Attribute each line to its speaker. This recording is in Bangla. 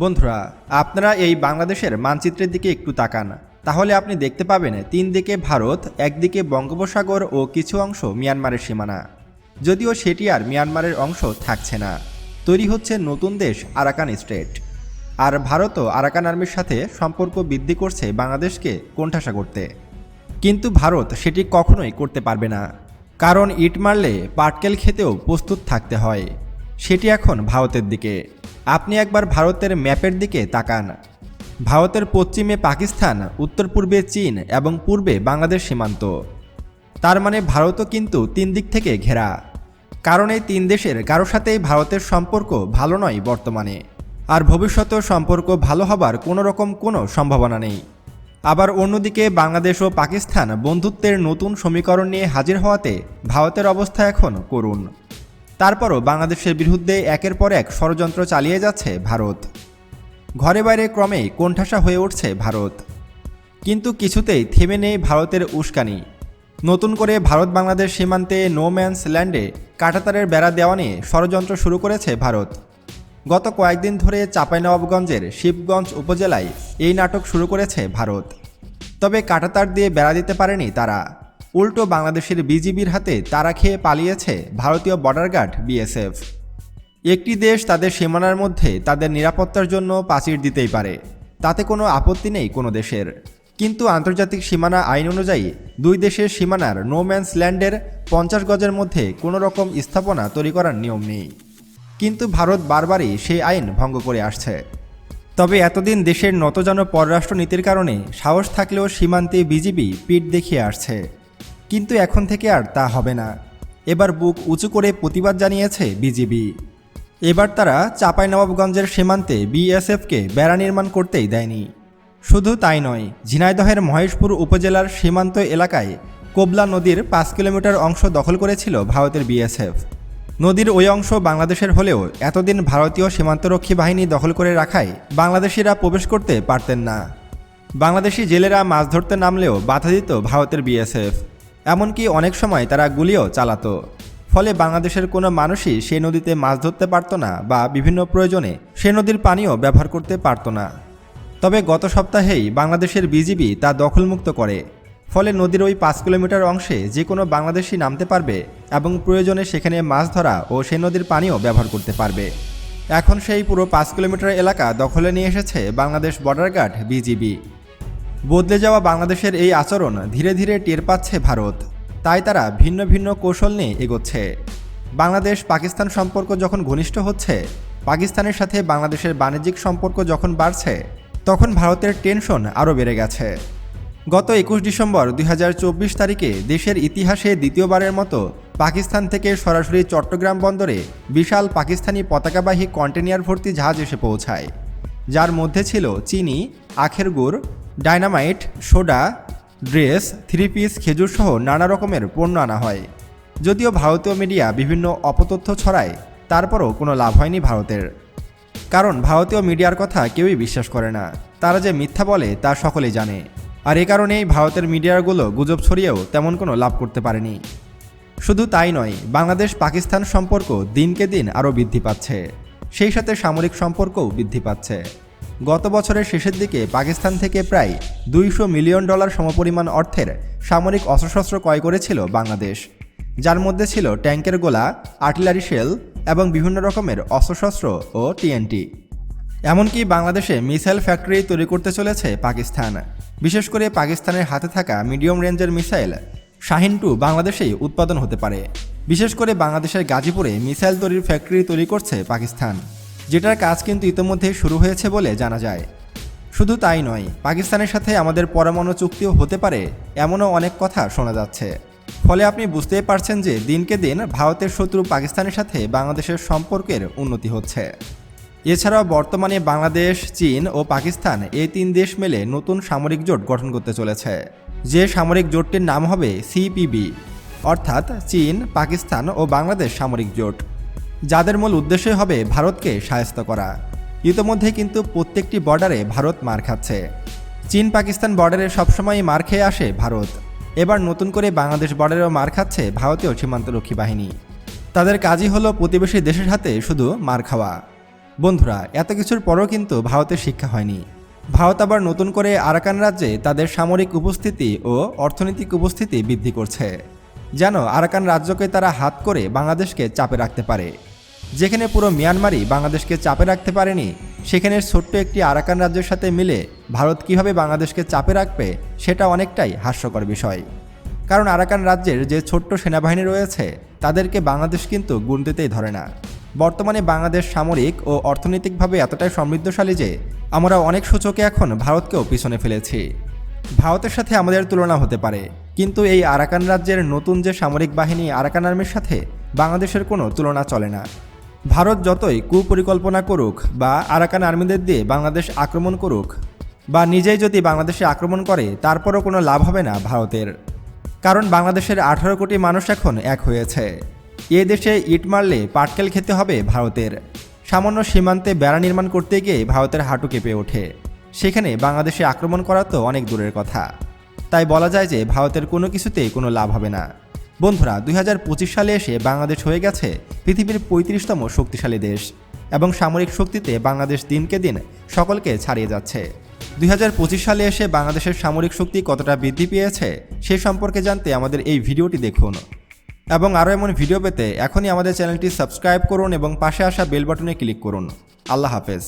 Speaker 1: বন্ধুরা, আপনারা এই বাংলাদেশের মানচিত্রের দিকে একটু তাকান। তাহলে আপনি দেখতে পাবেন, তিন দিকে ভারত একদিকে বঙ্গোপসাগর ও কিছু অংশ মিয়ানমারের সীমানা। যদিও সেটি আর মিয়ানমারের অংশ থাকছে না। তৈরি হচ্ছে নতুন দেশ আরাকান স্টেট। আর ভারতও আরাকান আর্মির সাথে সম্পর্ক বৃদ্ধি করছে বাংলাদেশকে কোণঠাসা করতে। কিন্তু ভারত সেটি কখনোই করতে পারবে না। কারণ ইট মারলে পাটকেল খেতেও প্রস্তুত থাকতে হয়। সেটি এখন ভারতের দিকে। আপনি একবার ভারতের ম্যাপের দিকে তাকান। ভারতের পশ্চিমে পাকিস্তান উত্তর পূর্বে চীন এবং পূর্বে বাংলাদেশ সীমান্ত। তার মানে ভারতও কিন্তু তিন দিক থেকে ঘেরা। কারণ এই তিন দেশের কারও সাথেই ভারতের সম্পর্ক ভালো নয় বর্তমানে। আর ভবিষ্যতেও সম্পর্ক ভালো হবার কোনো রকম কোনো সম্ভাবনা নেই। আবার অন্যদিকে বাংলাদেশ ও পাকিস্তান বন্ধুত্বের নতুন সমীকরণ নিয়ে হাজির হওয়াতে ভারতের অবস্থা এখন করুণ। তারপরও বাংলাদেশের বিরুদ্ধে একের পর এক ষড়যন্ত্র চালিয়ে যাচ্ছে ভারত। ঘরে বাইরে ক্রমেই কোণঠাসা হয়ে উঠছে ভারত। কিন্তু কিছুতেই থেমে নেই ভারতের উস্কানি। নতুন করে ভারত বাংলাদেশ সীমান্তে নো ম্যান্স ল্যান্ডে কাঁটাতারের বেড়া দেওয়া নিয়ে ষড়যন্ত্র শুরু করেছে ভারত। গত কয়েকদিন ধরে চাঁপাইনবাবগঞ্জের শিবগঞ্জ উপজেলায় এই নাটক শুরু করেছে ভারত। তবে কাঁটাতার দিয়ে বেড়া দিতে পারেনি তারা। উল্টো বাংলাদেশের বিজিবির হাতে তারা খেয়ে পালিয়েছে ভারতীয় বর্ডার গার্ড বিএসএফ একটি দেশ তাদের সীমানার মধ্যে তাদের নিরাপত্তার জন্য পাচির দিতেই পারে। তাতে কোনো আপত্তি নেই কোনো দেশের। কিন্তু আন্তর্জাতিক সীমানা আইন অনুযায়ী দুই দেশের সীমানার নো ম্যান্স ল্যান্ডের পঞ্চাশ গজের মধ্যে কোনো রকম স্থাপনা তৈরি করার নিয়ম নেই। কিন্তু ভারত বারবারই সেই আইন ভঙ্গ করে আসছে। তবে এতদিন দেশের নতজন পররাষ্ট্র নীতির কারণে সাহস থাকলেও সীমান্তে বিজিবি পিঠ দেখিয়ে আসছে। কিন্তু এখন থেকে আর তা হবে না। এবার বুক উঁচু করে প্রতিবাদ জানিয়েছে বিজিবি। এবার তারা চাঁপাইনবাবগঞ্জের সীমান্তে বিএসএফকে বেড়া নির্মাণ করতেই দেয়নি। শুধু তাই নয়, ঝিনাইদহের মহেশপুর উপজেলার সীমান্ত এলাকায় কোবলা নদীর পাঁচ কিলোমিটার অংশ দখল করেছিল ভারতের বিএসএফ। নদীর ওই অংশ বাংলাদেশের হলেও এতদিন ভারতীয় সীমান্তরক্ষী বাহিনী দখল করে রাখায় বাংলাদেশিরা প্রবেশ করতে পারতেন না। বাংলাদেশি জেলেরা মাছ ধরতে নামলেও বাধা দিত ভারতের বিএসএফ। এমনকি অনেক সময় তারা গুলিও চালাতো। ফলে বাংলাদেশের কোনো মানুষই সে নদীতে মাছ ধরতে পারতো না বা বিভিন্ন প্রয়োজনে সে নদীর পানিও ব্যবহার করতে পারতো না। তবে গত সপ্তাহেই বাংলাদেশের বিজিবি তা দখলমুক্ত করে। ফলে নদীর ওই পাঁচ কিলোমিটার অংশে যে কোনো বাংলাদেশি নামতে পারবে এবং প্রয়োজনে সেখানে মাছ ধরা ও সে নদীর পানিও ব্যবহার করতে পারবে। এখন সেই পুরো পাঁচ কিলোমিটার এলাকা দখলে নিয়ে এসেছে বাংলাদেশ বর্ডার গার্ড বিজিবি। বদলে যাওয়া বাংলাদেশের এই আচরণ ধীরে ধীরে টের পাচ্ছে ভারত। তাই তারা ভিন্ন ভিন্ন কৌশল নিয়ে এগোচ্ছে। বাংলাদেশ পাকিস্তান সম্পর্ক যখন ঘনিষ্ঠ হচ্ছে, পাকিস্তানের সাথে বাংলাদেশের বাণিজ্যিক সম্পর্ক যখন বাড়ছে, তখন ভারতের টেনশন আরও বেড়ে গেছে। গত একুশ ডিসেম্বর দুই হাজার চব্বিশ তারিখে দেশের ইতিহাসে দ্বিতীয়বারের মতো পাকিস্তান থেকে সরাসরি চট্টগ্রাম বন্দরে বিশাল পাকিস্তানি পতাকাবাহী কন্টেনিয়ার ভর্তি জাহাজ এসে পৌঁছায়। যার মধ্যে ছিল চিনি, আখের গুড় dynamite, soda, dress, three piece, খেজুর সহ নানা রকমের পণ্য আনা হয়। যদিও ভারতীয় মিডিয়া বিভিন্ন অপতথ্য ছড়ায়, তারপরও কোনো লাভ হয়নি ভারতের। কারণ ভারতীয় মিডিয়ার কথা কেউই বিশ্বাস করে না। তারা যে মিথ্যা বলে তা সকলেই জানে। আর এ কারণেই ভারতের মিডিয়াগুলো গুজব ছড়িয়েও তেমন কোনো লাভ করতে পারেনি। শুধু তাই নয়, বাংলাদেশ পাকিস্তান সম্পর্ক দিনকে দিন আরও বৃদ্ধি পাচ্ছে। সেই সাথে সামরিক সম্পর্কও বৃদ্ধি পাচ্ছে। গত বছরের শেষের দিকে পাকিস্তান থেকে প্রায় দুইশো মিলিয়ন ডলার সমপরিমাণ অর্থের সামরিক অস্ত্রশস্ত্র ক্রয় করেছিল বাংলাদেশ। যার মধ্যে ছিল ট্যাঙ্কের গোলা, আর্টিলারি শেল এবং বিভিন্ন রকমের অস্ত্রশস্ত্র ও টিএনটি। এমনকি বাংলাদেশে মিসাইল ফ্যাক্টরি তৈরি করতে চলেছে পাকিস্তান। বিশেষ করে পাকিস্তানের হাতে থাকা মিডিয়াম রেঞ্জের মিসাইল শাহিন টু বাংলাদেশেই উৎপাদন হতে পারে। বিশেষ করে বাংলাদেশের গাজীপুরে মিসাইল তৈরির ফ্যাক্টরি তৈরি করছে পাকিস্তান। যেটার কাজ কিন্তু ইতোমধ্যে শুরু হয়েছে বলে জানা যায়। শুধু তাই নয়, পাকিস্তানের সাথে আমাদের পরমাণু চুক্তিও হতে পারে, এমনও অনেক কথা শোনা যাচ্ছে। ফলে আপনি বুঝতেই পারছেন যে দিনকে দিন ভারতের শত্রু পাকিস্তানের সাথে বাংলাদেশের সম্পর্কের উন্নতি হচ্ছে। এছাড়াও বর্তমানে বাংলাদেশ, চীন ও পাকিস্তান এই তিন দেশ মিলে নতুন সামরিক জোট গঠন করতে চলেছে। যে সামরিক জোটটির নাম হবে সিপিবি, অর্থাৎ চীন, পাকিস্তান ও বাংলাদেশ সামরিক জোট। যাদের মূল উদ্দেশ্যই হবে ভারতকে সায়স্ত করা। ইতোমধ্যে কিন্তু প্রত্যেকটি বর্ডারে ভারত মার খাচ্ছে। চীন পাকিস্তান বর্ডারে সবসময়ই মার খেয়ে আসে ভারত। এবার নতুন করে বাংলাদেশ বর্ডারেও মার খাচ্ছে ভারতীয় সীমান্তরক্ষী বাহিনী। তাদের কাজই হলো প্রতিবেশী দেশের হাতে শুধু মার খাওয়া। বন্ধুরা, এত কিছুর পরও কিন্তু ভারতের শিক্ষা হয়নি। ভারত আবার নতুন করে আরাকান রাজ্যে তাদের সামরিক উপস্থিতি ও অর্থনৈতিক উপস্থিতি বৃদ্ধি করছে। যেন আরাকান রাজ্যকে তারা হাত করে বাংলাদেশকে চাপে রাখতে পারে। যেখানে পুরো মিয়ানমারই বাংলাদেশকে চাপে রাখতে পারেনি, সেখানে ছোট্ট একটি আরাকান রাজ্যের সাথে মিলে ভারত কীভাবে বাংলাদেশকে চাপে রাখবে, সেটা অনেকটাই হাস্যকর বিষয়। কারণ আরাকান রাজ্যের যে ছোট্ট সেনাবাহিনী রয়েছে, তাদেরকে বাংলাদেশ কিন্তু গুনতেতেই ধরে না। বর্তমানে বাংলাদেশ সামরিক ও অর্থনৈতিকভাবে এতটাই সমৃদ্ধশালী যে, আমরা অনেক সূচকে এখন ভারতকেও পিছনে ফেলেছি। ভারতের সাথে আমাদের তুলনা হতে পারে, কিন্তু এই আরাকান রাজ্যের নতুন যে সামরিক বাহিনী আরাকান আর্মির সাথে বাংলাদেশের কোনো তুলনা চলে না। ভারত যতই কুপরিকল্পনা করুক বা আরাকান আর্মিদের দিয়ে বাংলাদেশ আক্রমণ করুক, বা নিজেই যদি বাংলাদেশে আক্রমণ করে, তারপরও কোনো লাভ হবে না ভারতের। কারণ বাংলাদেশের আঠারো কোটি মানুষ এখন এক হয়েছে। এ দেশে ইট মারলে পাটকেল খেতে হবে ভারতের। সামান্য সীমান্তে বেড়া নির্মাণ করতে গিয়ে ভারতের হাঁটু কেঁপে ওঠে। সেখানে বাংলাদেশে আক্রমণ করা তো অনেক দূরের কথা। তাই বলা যায় যে ভারতের কোনো কিছুতেই কোনো লাভ হবে না। বন্ধুরা, দুই হাজার পঁচিশ সালে এসে বাংলাদেশ হয়ে গেছে পৃথিবীর পঁয়ত্রিশতম শক্তিশালী দেশ এবং সামরিক শক্তিতে বাংলাদেশ দিনকে দিন সকলকে ছাড়িয়ে যাচ্ছে। দুই হাজার পঁচিশ সালে এসে বাংলাদেশের সামরিক শক্তি কতটা বৃদ্ধি পেয়েছে সে সম্পর্কে জানতে আমাদের এই ভিডিওটি দেখুন। এবং আরও এমন ভিডিও পেতে এখনই আমাদের চ্যানেলটি সাবস্ক্রাইব করুন এবং পাশে আসা বেল বাটনে ক্লিক করুন। আল্লাহ হাফেজ।